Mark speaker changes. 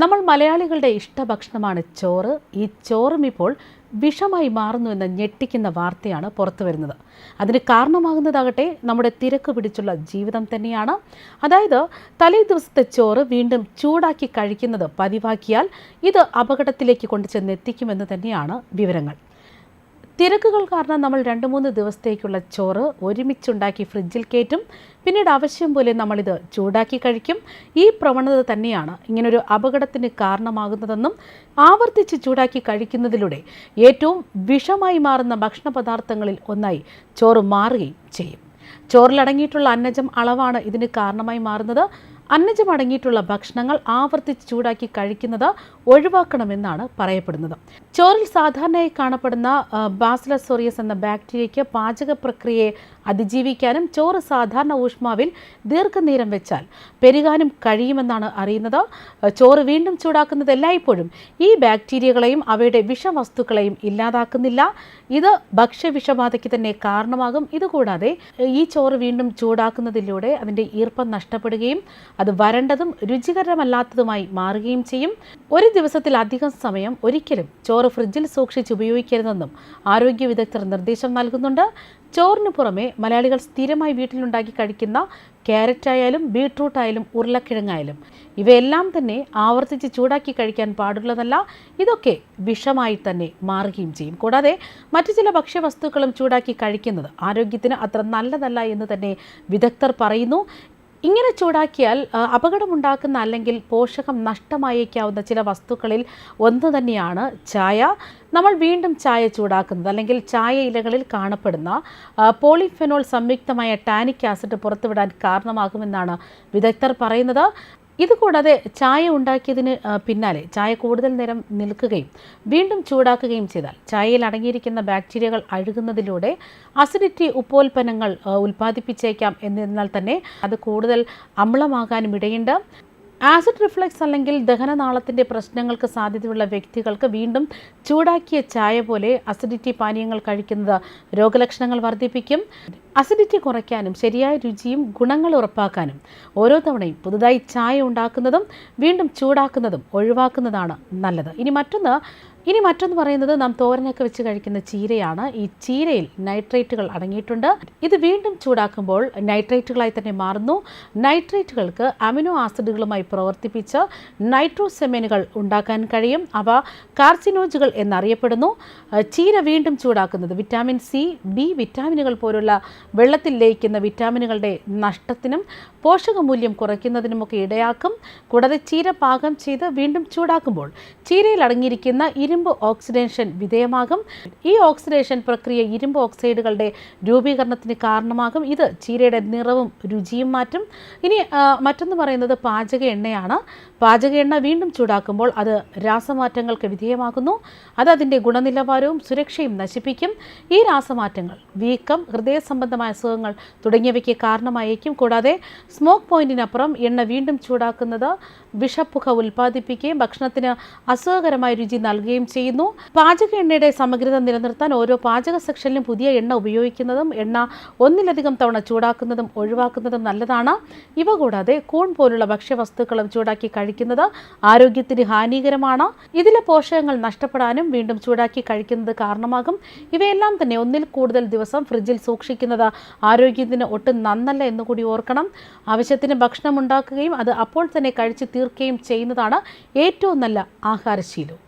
Speaker 1: നമ്മൾ മലയാളികളുടെ ഇഷ്ടഭക്ഷണമാണ് ചോറ്. ഈ ചോറും ഇപ്പോൾ വിഷമായി മാറുന്നു എന്ന ഞെട്ടിക്കുന്ന വാർത്തയാണ് പുറത്തു വരുന്നത്. അതിന് കാരണമാകുന്നതാകട്ടെ നമ്മുടെ തിരക്ക് പിടിച്ചുള്ള ജീവിതം തന്നെയാണ്. അതായത് തലേ ദിവസത്തെ ചോറ് വീണ്ടും ചൂടാക്കി കഴിക്കുന്നത് പതിവാക്കിയാൽ ഇത് അപകടത്തിലേക്ക് കൊണ്ടു ചെന്നെത്തിക്കുമെന്ന് തന്നെയാണ് വിവരങ്ങൾ. തിരക്കുകൾ കാരണം നമ്മൾ രണ്ട് മൂന്ന് ദിവസത്തേക്കുള്ള ചോറ് ഒരുമിച്ചുണ്ടാക്കി ഫ്രിഡ്ജിൽ കയറ്റും. പിന്നീട് ആവശ്യം പോലെ നമ്മളിത് ചൂടാക്കി കഴിക്കും. ഈ പ്രവണത തന്നെയാണ് ഇങ്ങനൊരു അപകടത്തിന് കാരണമാകുന്നതെന്നും ആവർത്തിച്ച് ചൂടാക്കി കഴിക്കുന്നതിലൂടെ ഏറ്റവും വിഷമായി മാറുന്ന ഭക്ഷണ പദാർത്ഥങ്ങളിൽ ഒന്നായി ചോറ് മാറുകയും ചെയ്യും. ചോറിലടങ്ങിയിട്ടുള്ള അന്നജം അളവാണ് ഇതിന് കാരണമായി മാറുന്നത്. അന്നജം അടങ്ങിയിട്ടുള്ള ഭക്ഷണങ്ങൾ ആവർത്തിച്ച് ചൂടാക്കി കഴിക്കുന്നത് ഒഴിവാക്കണമെന്നാണ് പറയപ്പെടുന്നത്. ചോറിൽ സാധാരണയായി കാണപ്പെടുന്ന ബാസിലസോറിയസ് എന്ന ബാക്ടീരിയയ്ക്ക് പാചക പ്രക്രിയയെ അതിജീവിക്കാനും ചോറ് സാധാരണ ഊഷ്മാവിൽ ദീർഘനേരം വെച്ചാൽ പെരുകാനും കഴിയുമെന്നാണ് അറിയുന്നത്. ചോറ് വീണ്ടും ചൂടാക്കുന്നത് എല്ലായ്പ്പോഴും ഈ ബാക്ടീരിയകളെയും അവയുടെ വിഷവസ്തുക്കളെയും ഇല്ലാതാക്കുന്നില്ല. ഇത് ഭക്ഷ്യവിഷബാധയ്ക്ക് തന്നെ കാരണമാകും. ഇതുകൂടാതെ ഈ ചോറ് വീണ്ടും ചൂടാക്കുന്നതിലൂടെ അതിന്റെ ഈർപ്പം നഷ്ടപ്പെടുകയും അത് വരണ്ടതും രുചികരമല്ലാത്തതുമായി മാറുകയും ചെയ്യും. ഒരു ദിവസത്തിൽ അധികം സമയം ഒരിക്കലും ചോറ് ഫ്രിഡ്ജിൽ സൂക്ഷിച്ച് ഉപയോഗിക്കരുതെന്നും ആരോഗ്യ വിദഗ്ധർ നിർദ്ദേശം നൽകുന്നുണ്ട്. ചോറിന് പുറമെ മലയാളികൾ സ്ഥിരമായി വീട്ടിലുണ്ടാക്കി കഴിക്കുന്ന ക്യാരറ്റ് ആയാലും ബീട്രൂട്ട് ആയാലും ഉരുളക്കിഴങ്ങായാലും ഇവയെല്ലാം തന്നെ ആവർത്തിച്ച് ചൂടാക്കി കഴിക്കാൻ പാടുള്ളതല്ല ഇതൊക്കെ വിഷമായി തന്നെ മാറുകയും ചെയ്യും. കൂടാതെ മറ്റു ചില ഭക്ഷ്യവസ്തുക്കളും ചൂടാക്കി കഴിക്കുന്നത് ആരോഗ്യത്തിന് അത്ര നല്ലതല്ല എന്ന് തന്നെ വിദഗ്ധർ പറയുന്നു. ഇങ്ങനെ ചൂടാക്കിയാൽ അപകടമുണ്ടാക്കുന്ന അല്ലെങ്കിൽ പോഷകം നഷ്ടമായേക്കാവുന്ന ചില വസ്തുക്കളിൽ ഒന്ന് തന്നെയാണ് ചായ. നമ്മൾ വീണ്ടും ചായ ചൂടാക്കുന്നത് അല്ലെങ്കിൽ ചായ ഇലകളിൽ കാണപ്പെടുന്ന പോളിഫെനോൾ സംയുക്തമായ ടാനിക് ആസിഡ് പുറത്തുവിടാൻ കാരണമാകുമെന്നാണ് വിദഗ്ധർ പറയുന്നത്. ഇതുകൂടാതെ ചായ ഉണ്ടാക്കിയതിന് പിന്നാലെ ചായ കൂടുതൽ നേരം നിൽക്കുകയും വീണ്ടും ചൂടാക്കുകയും ചെയ്താൽ ചായയിൽ അടങ്ങിയിരിക്കുന്ന ബാക്ടീരിയകൾ അഴുകുന്നതിലൂടെ അസിഡിറ്റി ഉപ്പോൽപ്പന്നങ്ങൾ ഉൽപ്പാദിപ്പിച്ചേക്കാം. എന്നിരുന്നാൽ തന്നെ അത് കൂടുതൽ അമ്ലമാകാനും ഇടയുണ്ട്. ആസിഡ് റിഫ്ലക്സ് അല്ലെങ്കിൽ ദഹനനാളത്തിന്റെ പ്രശ്നങ്ങൾക്ക് സാധ്യതയുള്ള വ്യക്തികൾക്ക് വീണ്ടും ചൂടാക്കിയ ചായ പോലെ അസിഡിറ്റി പാനീയങ്ങൾ കഴിക്കുന്നത് രോഗലക്ഷണങ്ങൾ വർദ്ധിപ്പിക്കും. അസിഡിറ്റി കുറയ്ക്കാനും ശരിയായ രുചിയും ഗുണങ്ങൾ ഉറപ്പാക്കാനും ഓരോ തവണയും പുതുതായി ചായ ഉണ്ടാക്കുന്നതും വീണ്ടും ചൂടാക്കുന്നതും ഒഴിവാക്കുന്നതാണ് നല്ലത്. ഇനി മറ്റൊന്ന് ഇനി മറ്റൊന്ന് പറയുന്നത് നാം തോരനൊക്കെ വെച്ച് കഴിക്കുന്ന ചീരയാണ്. ഈ ചീരയിൽ നൈട്രേറ്റുകൾ അടങ്ങിയിട്ടുണ്ട്. ഇത് വീണ്ടും ചൂടാക്കുമ്പോൾ നൈട്രേറ്റുകളായി തന്നെ മാറുന്നു. നൈട്രേറ്റുകൾക്ക് അമിനോ ആസിഡുകളുമായി പ്രവർത്തിപ്പിച്ച് നൈട്രോസെമിനുകൾ ഉണ്ടാക്കാൻ കഴിയും. അവ കാർസിനോജുകൾ എന്നറിയപ്പെടുന്നു. ചീര വീണ്ടും ചൂടാക്കുന്നത് വിറ്റാമിൻ സി ബി വിറ്റാമിനുകൾ പോലുള്ള വെള്ളത്തിൽ ലയിക്കുന്ന വിറ്റാമിനുകളുടെ നഷ്ടത്തിനും പോഷകമൂല്യം കുറയ്ക്കുന്നതിനുമൊക്കെ ഇടയാക്കും. കൂടാതെ ചീര പാകം ചെയ്ത് വീണ്ടും ചൂടാക്കുമ്പോൾ ചീരയിൽ അടങ്ങിയിരിക്കുന്ന ഇരുമ്പ് ഓക്സിഡേഷൻ വിധേയമാകും. ഈ ഓക്സിഡേഷൻ പ്രക്രിയ ഇരുമ്പ് ഓക്സൈഡുകളുടെ രൂപീകരണത്തിന് കാരണമാകും. ഇത് ചീരയുടെ നിറവും രുചിയും മാറ്റും. ഇനി മറ്റൊന്ന് പറയുന്നത് പാചക എണ്ണയാണ്. പാചക എണ്ണ വീണ്ടും ചൂടാക്കുമ്പോൾ അത് രാസമാറ്റങ്ങൾക്ക് വിധേയമാകുന്നു. അത് അതിന്റെ ഗുണനിലവാരവും സുരക്ഷയും നശിപ്പിക്കും. ഈ രാസമാറ്റങ്ങൾ വീക്കം ഹൃദയ സംബന്ധമായ അസുഖങ്ങൾ തുടങ്ങിയവയ്ക്ക് കാരണമായേക്കും. കൂടാതെ സ്മോക്ക് പോയിന്റിനപ്പുറം എണ്ണ വീണ്ടും ചൂടാക്കുന്നത് വിഷപ്പുക ഉൽപ്പാദിപ്പിക്കുകയും ഭക്ഷണത്തിന് അസുഖകരമായ രുചി നൽകുകയും ചെയ്യുന്നു. പാചക എണ്ണയുടെ സമഗ്രത നിലനിർത്താൻ ഓരോ പാചക സെക്ഷനിലും പുതിയ എണ്ണ ഉപയോഗിക്കുന്നതും എണ്ണ ഒന്നിലധികം തവണ ചൂടാക്കുന്നതും ഒഴിവാക്കുന്നതും നല്ലതാണ്. ഇവ കൂടാതെ കൂൺ പോലുള്ള ഭക്ഷ്യവസ്തുക്കളും ചൂടാക്കി കഴിക്കുന്നത് ആരോഗ്യത്തിന് ഹാനികരമാണ്. ഇതിലെ പോഷകങ്ങൾ നഷ്ടപ്പെടാനും വീണ്ടും ചൂടാക്കി കഴിക്കുന്നത് കാരണമാകും. ഇവയെല്ലാം തന്നെ ഒന്നിൽ കൂടുതൽ ദിവസം ഫ്രിഡ്ജിൽ സൂക്ഷിക്കുന്നത് ആരോഗ്യത്തിന് ഒട്ടും നന്നല്ല എന്ന് കൂടി ഓർക്കണം. ആവശ്യത്തിന് ഭക്ഷണം ഉണ്ടാക്കുകയും അത് അപ്പോൾ തന്നെ കഴിച്ചു തീർക്കുകയും ചെയ്യുന്നതാണ് ഏറ്റവും നല്ല ആഹാരശീലവും